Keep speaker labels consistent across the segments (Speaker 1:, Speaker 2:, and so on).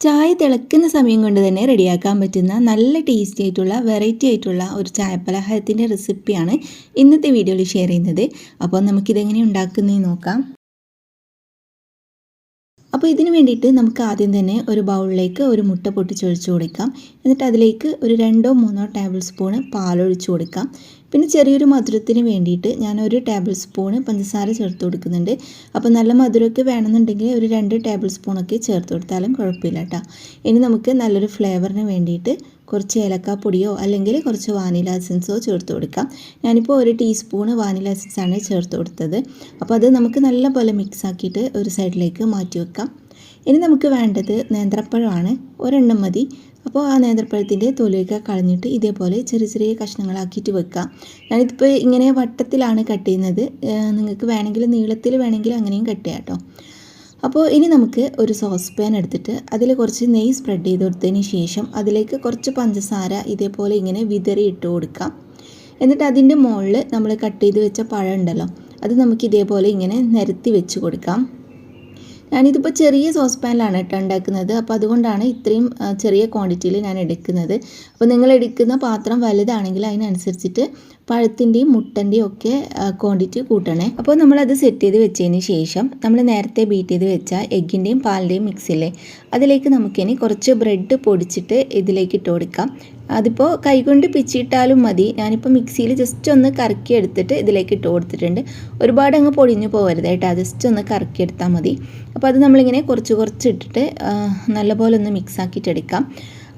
Speaker 1: ചായ തിളക്കുന്ന സമയം കൊണ്ട് തന്നെ റെഡിയാക്കാൻ പറ്റുന്ന നല്ല ടേസ്റ്റി ആയിട്ടുള്ള വെറൈറ്റി ആയിട്ടുള്ള ഒരു ചായ ചായപ്പലഹാരത്തിന്റെ റെസിപ്പിയാണ് ഇന്നത്തെ വീഡിയോയിൽ ഷെയർ ചെയ്യുന്നത്. അപ്പോൾ നമുക്കിതെങ്ങനെ ഉണ്ടാക്കുന്നതെന്ന് നോക്കാം. അപ്പോൾ ഇതിന് വേണ്ടിയിട്ട് നമുക്ക് ആദ്യം തന്നെ ഒരു ബൗളിലേക്ക് ഒരു മുട്ട പൊട്ടിച്ചൊഴിച്ച് കൊടുക്കാം. എന്നിട്ട് അതിലേക്ക് ഒരു രണ്ടോ മൂന്നോ ടേബിൾ സ്പൂണ് പാലൊഴിച്ച് കൊടുക്കാം. പിന്നെ ചെറിയൊരു മധുരത്തിന് വേണ്ടിയിട്ട് ഞാൻ ഒരു ടേബിൾ സ്പൂണ് പഞ്ചസാര ചേർത്ത് കൊടുക്കുന്നുണ്ട്. അപ്പോൾ നല്ല മധുരമൊക്കെ വേണമെന്നുണ്ടെങ്കിൽ ഒരു രണ്ട് ടേബിൾ സ്പൂണൊക്കെ ചേർത്ത് കൊടുത്താലും കുഴപ്പമില്ല കേട്ടോ ഇനി നമുക്ക് നല്ലൊരു ഫ്ലേവറിന് വേണ്ടിയിട്ട് കുറച്ച് ഏലക്കാപ്പൊടിയോ അല്ലെങ്കിൽ കുറച്ച് വാനില എസൻസോ ചേർത്ത് കൊടുക്കാം. ഞാനിപ്പോൾ ഒരു ടീസ്പൂണ് വാനില എസൻസാണ് ചേർത്ത് കൊടുത്തത്. അപ്പോൾ അത് നമുക്ക് നല്ലപോലെ മിക്സ് ആക്കിയിട്ട് ഒരു സൈഡിലേക്ക് മാറ്റി വെക്കാം. ഇനി നമുക്ക് വേണ്ടത് നേന്ത്രപ്പഴമാണ്. ഒരെണ്ണം മതി. അപ്പോൾ ആ നേന്ത്രപ്പഴത്തിന്റെ തൊലിയൊക്കെ കളഞ്ഞിട്ട് ഇതേപോലെ ചെറിയ ചെറിയ കഷ്ണങ്ങളാക്കിയിട്ട് വെക്കാം. ഞാനിതിപ്പോൾ ഇങ്ങനെ വട്ടത്തിലാണ് കട്ട് ചെയ്യുന്നത്. നിങ്ങൾക്ക് വേണമെങ്കിൽ നീളത്തിൽ വേണമെങ്കിൽ അങ്ങനെയും കട്ട് ചെയ്യാം കേട്ടോ. അപ്പോൾ ഇനി നമുക്ക് ഒരു സോസ് പാൻ എടുത്തിട്ട് അതിൽ കുറച്ച് നെയ്യ് സ്പ്രെഡ് ചെയ്ത് കൊടുത്തതിന് ശേഷം അതിലേക്ക് കുറച്ച് പഞ്ചസാര ഇതേപോലെ ഇങ്ങനെ വിതറി ഇട്ട് കൊടുക്കാം. എന്നിട്ട് അതിന്റെ മുകളിൽ നമ്മൾ കട്ട് ചെയ്ത് വെച്ച പഴം ഉണ്ടല്ലോ അത് നമുക്ക് ഇതേപോലെ ഇങ്ങനെ നിരത്തി വെച്ച് കൊടുക്കാം. ഞാനിതിപ്പോൾ ചെറിയ സോസ് പാനിലാണ് കേട്ടോ ഉണ്ടാക്കുന്നത് അപ്പോൾ അതുകൊണ്ടാണ് ഇത്രയും ചെറിയ ക്വാണ്ടിറ്റിയിൽ ഞാൻ എടുക്കുന്നത്. അപ്പോൾ നിങ്ങൾ എടുക്കുന്ന പാത്രം വലുതാണെങ്കിൽ അതിനനുസരിച്ചിട്ട് പഴത്തിന്റെയും മുട്ടന്റെയും ഒക്കെ ക്വാണ്ടിറ്റി കൂട്ടണേ. അപ്പോൾ നമ്മളത് സെറ്റ് ചെയ്ത് വെച്ചതിന് ശേഷം നമ്മൾ നേരത്തെ ബീറ്റ് ചെയ്ത് വെച്ച എഗ്ഗിന്റെയും പാലിന്റെയും മിക്സില്ലേ അതിലേക്ക് നമുക്കിനി കുറച്ച് ബ്രെഡ് പൊടിച്ചിട്ട് ഇതിലേക്ക് ഇട്ട് കൊടുക്കാം. അതിപ്പോൾ കൈകൊണ്ട് പിച്ചിട്ടാലും മതി. ഞാനിപ്പോൾ മിക്സിയിൽ ജസ്റ്റ് ഒന്ന് കറക്കി എടുത്തിട്ട് ഇതിലേക്ക് ഇട്ട് കൊടുത്തിട്ടുണ്ട്. ഒരുപാട് അങ്ങ് പൊടിഞ്ഞു പോകരുത് കേട്ടോ. ജസ്റ്റ് ഒന്ന് കറക്കി എടുത്താൽ മതി. അപ്പോൾ അത് നമ്മളിങ്ങനെ കുറച്ച് കുറച്ച് ഇട്ടിട്ട് നല്ലപോലെ ഒന്ന് മിക്സ് ആക്കിയിട്ട്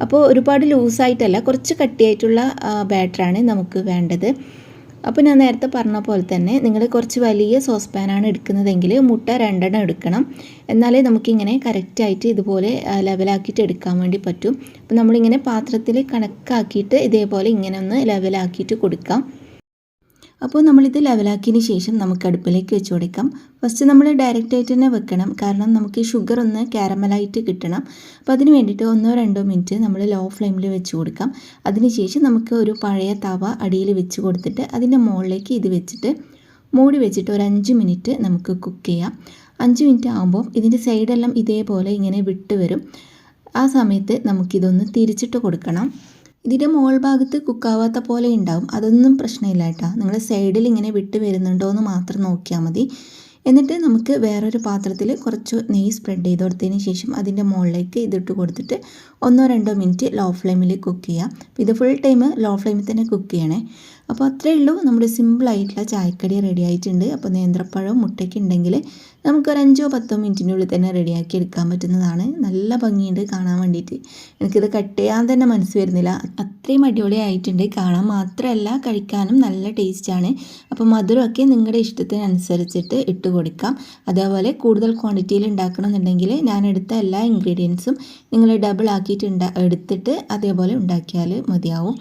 Speaker 1: അപ്പോൾ ഒരുപാട് ലൂസായിട്ടല്ല കുറച്ച് കട്ടിയായിട്ടുള്ള ബാറ്ററാണ് നമുക്ക് വേണ്ടത്. അപ്പോൾ ഞാൻ നേരത്തെ പറഞ്ഞ പോലെ തന്നെ നിങ്ങൾ കുറച്ച് വലിയ സോസ് പാനാണ് എടുക്കുന്നതെങ്കിൽ മുട്ട രണ്ടെണ്ണം എടുക്കണം. എന്നാലേ നമുക്കിങ്ങനെ കറക്റ്റായിട്ട് ഇതുപോലെ ലെവലാക്കിയിട്ട് എടുക്കാൻ വേണ്ടി പറ്റും. അപ്പോൾ നമ്മളിങ്ങനെ പാത്രത്തിൽ കണക്കാക്കിയിട്ട് ഇതേപോലെ ഇങ്ങനെ ഒന്ന് ലെവലാക്കിയിട്ട് കൊടുക്കാം. അപ്പോൾ നമ്മളിത് ലെവലാക്കിയതിന് ശേഷം നമുക്ക് അടുപ്പിലേക്ക് വെച്ച് കൊടുക്കാം. ഫസ്റ്റ് നമ്മൾ ഡയറക്റ്റ് ആയിട്ട് തന്നെ വെക്കണം. കാരണം നമുക്ക് ഷുഗർ ഒന്ന് കാരമലായിട്ട് കിട്ടണം. അപ്പോൾ അതിന് വേണ്ടിയിട്ട് ഒന്നോ രണ്ടോ മിനിറ്റ് നമ്മൾ ലോ ഫ്ലെയിമിൽ വെച്ച് കൊടുക്കാം. അതിനുശേഷം നമുക്ക് ഒരു പഴയ തവ അടിയിൽ വെച്ച് കൊടുത്തിട്ട് അതിന്റെ മുകളിലേക്ക് ഇത് വെച്ചിട്ട് മൂടി വെച്ചിട്ട് ഒരു അഞ്ച് മിനിറ്റ് നമുക്ക് കുക്ക് ചെയ്യാം. അഞ്ച് മിനിറ്റ് ആകുമ്പോൾ ഇതിന്റെ സൈഡെല്ലാം ഇതേപോലെ ഇങ്ങനെ വിട്ട് വരും. ആ സമയത്ത് നമുക്കിതൊന്ന് തിരിച്ചിട്ട് കൊടുക്കണം. ഇതിന്റെ മോൾ ഭാഗത്ത് കുക്കാവാത്ത പോലെ ഉണ്ടാവും. അതൊന്നും പ്രശ്നമില്ല കേട്ടോ. നിങ്ങൾ സൈഡിൽ ഇങ്ങനെ വിട്ട് വരുന്നുണ്ടോ എന്ന് മാത്രം നോക്കിയാൽ മതി. എന്നിട്ട് നമുക്ക് വേറൊരു പാത്രത്തിൽ കുറച്ച് നെയ്യ് സ്പ്രെഡ് ചെയ്ത് കൊടുത്തതിന് ശേഷം അതിന്റെ മുകളിലേക്ക് ഇതിട്ട് കൊടുത്തിട്ട് ഒന്നോ രണ്ടോ മിനിറ്റ് ലോ ഫ്ലെയിമിൽ കുക്ക് ചെയ്യാം. ഇത് ഫുൾ ടൈം ലോ ഫ്ലെയിമിൽ തന്നെ കുക്ക് ചെയ്യണേ. അപ്പോൾ അത്രയേ ഉള്ളൂ. നമ്മുടെ സിമ്പിളായിട്ടുള്ള ചായക്കടി റെഡി ആയിട്ടുണ്ട്. അപ്പോൾ നേന്ത്രപ്പഴവും മുട്ടയ്ക്ക് ഉണ്ടെങ്കിൽ നമുക്കൊരു അഞ്ചോ പത്തോ മിനിറ്റിനുള്ളിൽ തന്നെ റെഡിയാക്കി എടുക്കാൻ പറ്റുന്നതാണ്. നല്ല ഭംഗിയുണ്ട് കാണാൻ വേണ്ടിയിട്ട്. എനിക്കിത് കട്ട് ചെയ്യാൻ തന്നെ മനസ്സ് വരുന്നില്ല. അത്രയും അടിപൊളിയായിട്ടുണ്ട് കാണാൻ മാത്രമല്ല കഴിക്കാനും നല്ല ടേസ്റ്റാണ് അപ്പോൾ മധുരമൊക്കെ നിങ്ങളുടെ ഇഷ്ടത്തിനനുസരിച്ചിട്ട് ഇട്ട് കൊടുക്കാം. അതേപോലെ കൂടുതൽ ക്വാണ്ടിറ്റിയിൽ ഉണ്ടാക്കണമെന്നുണ്ടെങ്കിൽ ഞാൻ എടുത്ത എല്ലാ ഇൻഗ്രീഡിയൻസും നിങ്ങൾ ഡബിൾ ആക്കിയിട്ട് എടുത്തിട്ട് അതേപോലെ ഉണ്ടാക്കിയാൽ മതിയാവും.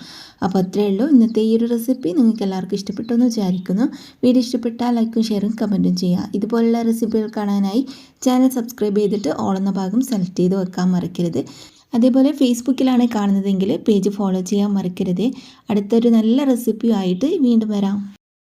Speaker 1: അപ്പോൾ അത്രയേ ഉള്ളൂ. ഇന്നത്തെ ഈ ഒരു റെസിപ്പി നിങ്ങൾക്ക് എല്ലാവർക്കും ഇഷ്ടപ്പെട്ടു എന്ന് വിചാരിക്കുന്നു. വീഡിയോ ഇഷ്ടപ്പെട്ടാൽ ലൈക്കും ഷെയറും കമന്റും ചെയ്യുക. ഇതുപോലുള്ള റെസിപ്പികൾ കാണാനായി ചാനൽ സബ്സ്ക്രൈബ് ചെയ്തിട്ട് ഓളുന്ന ഭാഗം സെലക്ട് ചെയ്ത് വെക്കാൻ മറക്കരുത്. അതേപോലെ ഫേസ്ബുക്കിലാണ് കാണുന്നതെങ്കിൽ പേജ് ഫോളോ ചെയ്യാൻ മറക്കരുത്. അടുത്തൊരു നല്ല റെസിപ്പിയായിട്ട് വീണ്ടും വരാം.